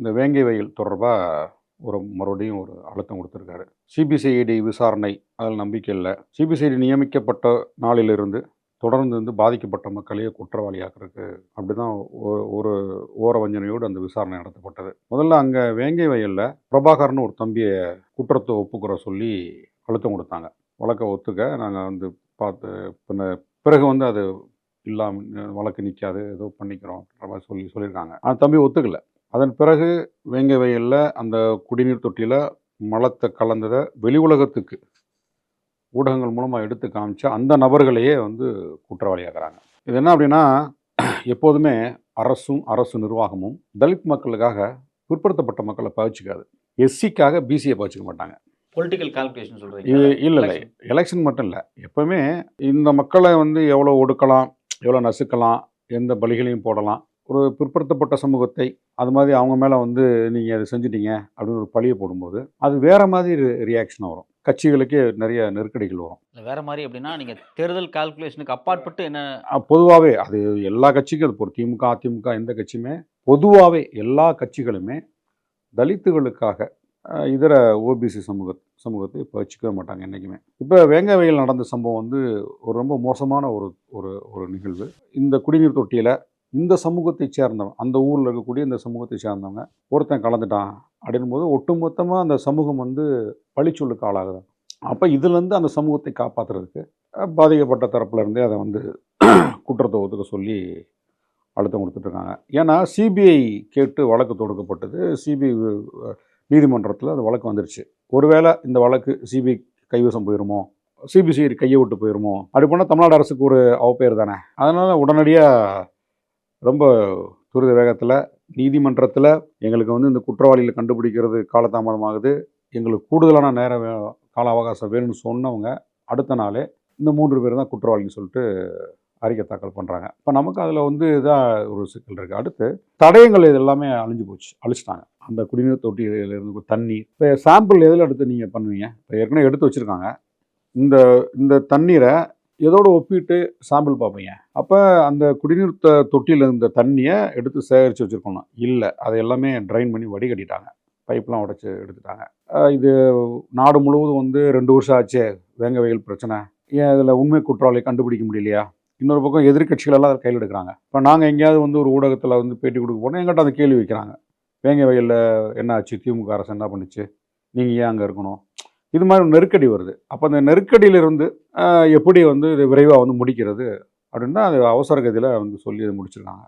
இந்த வேங்கை வயல் தொடர்பாக ஒரு மறுபடியும் ஒரு அழுத்தம் கொடுத்துருக்காரு. சிபிசிஐடி விசாரணை அதில் நம்பிக்கை இல்லை. சிபிசிஐடி நியமிக்கப்பட்ட நாளிலிருந்து தொடர்ந்து வந்து பாதிக்கப்பட்ட மக்களையே குற்றவாளியாக்குறதுக்கு அப்படிதான் தான் ஒரு ஓர வஞ்சனையோடு அந்த விசாரணை நடத்தப்பட்டது. முதல்ல அங்கே வேங்கை வயலில் பிரபாகர்னு ஒரு தம்பியை குற்றத்தை ஒப்புக்கிற சொல்லி அழுத்தம் கொடுத்தாங்க. வழக்கை ஒத்துக்க நாங்கள் வந்து பார்த்து பின்ன பிறகு வந்து அது இல்லாமல் வழக்கு நிற்காது ஏதோ பண்ணிக்கிறோம் மாதிரி சொல்லி சொல்லியிருக்காங்க. ஆனால் தம்பி ஒத்துக்கலை. அதன் பிறகு வேங்கை வயலில் அந்த குடிநீர் தொட்டியில் மலத்தை கலந்ததை வெளி உலகத்துக்கு ஊடகங்கள் மூலமாக எடுத்து காமிச்சா அந்த நபர்களையே வந்து குற்றவாளியாக்குறாங்க. இது என்ன அப்படின்னா எப்போதுமே அரசும் அரசு நிர்வாகமும் தலித் மக்களுக்காக பிற்படுத்தப்பட்ட மக்களை பகிச்சிக்காது எஸ்சிக்காக பிசியை பகிச்சிக்க மாட்டாங்க. பொலிட்டிக்கல் கால்குலேஷன் இது சொல்றீங்க இல்லை. இல்லை எலெக்ஷன் மட்டும் இல்லை. எப்பவுமே இந்த மக்களை வந்து எவ்வளோ ஒடுக்கலாம் எவ்வளோ நசுக்கலாம் எந்த பலிகளையும் போடலாம் ஒரு பிற்படுத்தப்பட்ட சமூகத்தை அது மாதிரி அவங்க மேலே வந்து நீங்கள் அதை செஞ்சிட்டீங்க அப்படின்னு ஒரு பழியை போடும்போது அது வேற மாதிரி ரியாக்ஷன் வரும். கட்சிகளுக்கே நிறைய நெருக்கடிகள் வரும். வேற மாதிரி அப்படின்னா நீங்க தேர்தல் கால்குலேஷனுக்கு அப்பாற்பட்டு என்ன பொதுவாகவே அது எல்லா கட்சிக்கும் அது ஒரு திமுக அதிமுக எந்த கட்சியுமே பொதுவாகவே எல்லா கட்சிகளுமே தலித்துகளுக்காக இதர ஓபிசி சமூக சமூகத்தை இப்போ வச்சுக்கவே மாட்டாங்க என்றைக்குமே இப்போ வேங்கவையில் நடந்த சம்பவம் வந்து ஒரு ரொம்ப மோசமான ஒரு ஒரு ஒரு நிகழ்வு. இந்த குடிநீர் தொட்டியில் இந்த சமூகத்தை சேர்ந்தவன் அந்த ஊரில் இருக்கக்கூடிய இந்த சமூகத்தை சேர்ந்தவங்க ஒருத்தன் கலந்துட்டான் அப்படின்னும் போது ஒட்டுமொத்தமாக அந்த சமூகம் வந்து பழிச்சொல்லுக்கு ஆளாகுது. அப்போ இதுலேருந்து அந்த சமூகத்தை காப்பாற்றுறதுக்கு பாதிக்கப்பட்ட தரப்புலேருந்தே அதை வந்து குற்றத்தை ஒதுக்க சொல்லி அழுத்தம் கொடுத்துட்ருக்காங்க. ஏன்னா சிபிஐ கேட்டு வழக்கு தொடுக்கப்பட்டது. சிபிஐ நீதிமன்றத்தில் அந்த வழக்கு வந்துருச்சு. ஒருவேளை இந்த வழக்கு சிபிஐ கைவசம் போயிருமோ சிபிசிஐடி கையை விட்டு போயிருமோ அப்படி போனால் தமிழ்நாடு அரசுக்கு ஒரு அவப்பெயர் தானே. அதனால் உடனடியாக ரொம்ப துரித வேகத்தில் நீதிமன்றத்தில் எங்களுக்கு வந்து இந்த குற்றவாளிகளை கண்டுபிடிக்கிறது காலதாமதமாகுது. எங்களுக்கு கூடுதலான நேரம் கால அவகாசம் வேணும்னு சொன்னவங்க அடுத்த நாளே இந்த மூன்று பேர் தான் குற்றவாளின்னு சொல்லிட்டு அறிக்கை தாக்கல் பண்ணுறாங்க இப்போ நமக்கு அதில் வந்து இதாக ஒரு சிக்கல் இருக்குது அடுத்து தடயங்கள் இது எல்லாமே அழிஞ்சு போச்சு அழிச்சிட்டாங்க. அந்த குடிநீர் தொட்டியிலிருந்து தண்ணி. இப்போ சாம்பிள் எதில் எடுத்து நீங்கள் பண்ணுவீங்க? இப்போ ஏற்கனவே எடுத்து வச்சுருக்காங்க. இந்த இந்த தண்ணீரை எதோடு ஒப்பிட்டு சாம்பிள் பார்ப்பீங்க. அப்போ அந்த குடிநீர் த தொட்டியில் இருந்த தண்ணியை எடுத்து சேகரித்து வச்சுருக்கணும். இல்லை அதை எல்லாமே ட்ரைன் பண்ணி வடிகட்டிட்டாங்க. பைப்லாம் உடச்சி எடுத்துட்டாங்க. இது நாடு முழுவதும் வந்து ரெண்டு வருஷம் ஆச்சு வேங்க வயல் பிரச்சனை. ஏன் இதில் உண்மை குற்றவாளியை கண்டுபிடிக்க முடியலையா? இன்னொரு பக்கம் எதிர்கட்சிகளெல்லாம் அதை கையில் எடுக்கிறாங்க. இப்போ நாங்கள் எங்கேயாவது வந்து ஒரு ஊடகத்தில் வந்து பேட்டி கொடுக்க போனால் எங்கிட்ட அந்த கேள்வி வைக்கிறாங்க. வேங்க வயலில் என்ன ஆச்சு? திமுக அரசு என்ன பண்ணுச்சு? நீங்கள் ஏன் அங்கே இருக்கணும்? இது மாதிரி நெருக்கடி வருது. அப்போ அந்த நெருக்கடியிலிருந்து எப்படி வந்து இது விரைவாக வந்து முடிக்கிறது அப்படின்னு தான் அது அவசர கதியில் வந்து சொல்லி முடிச்சிருக்காங்க.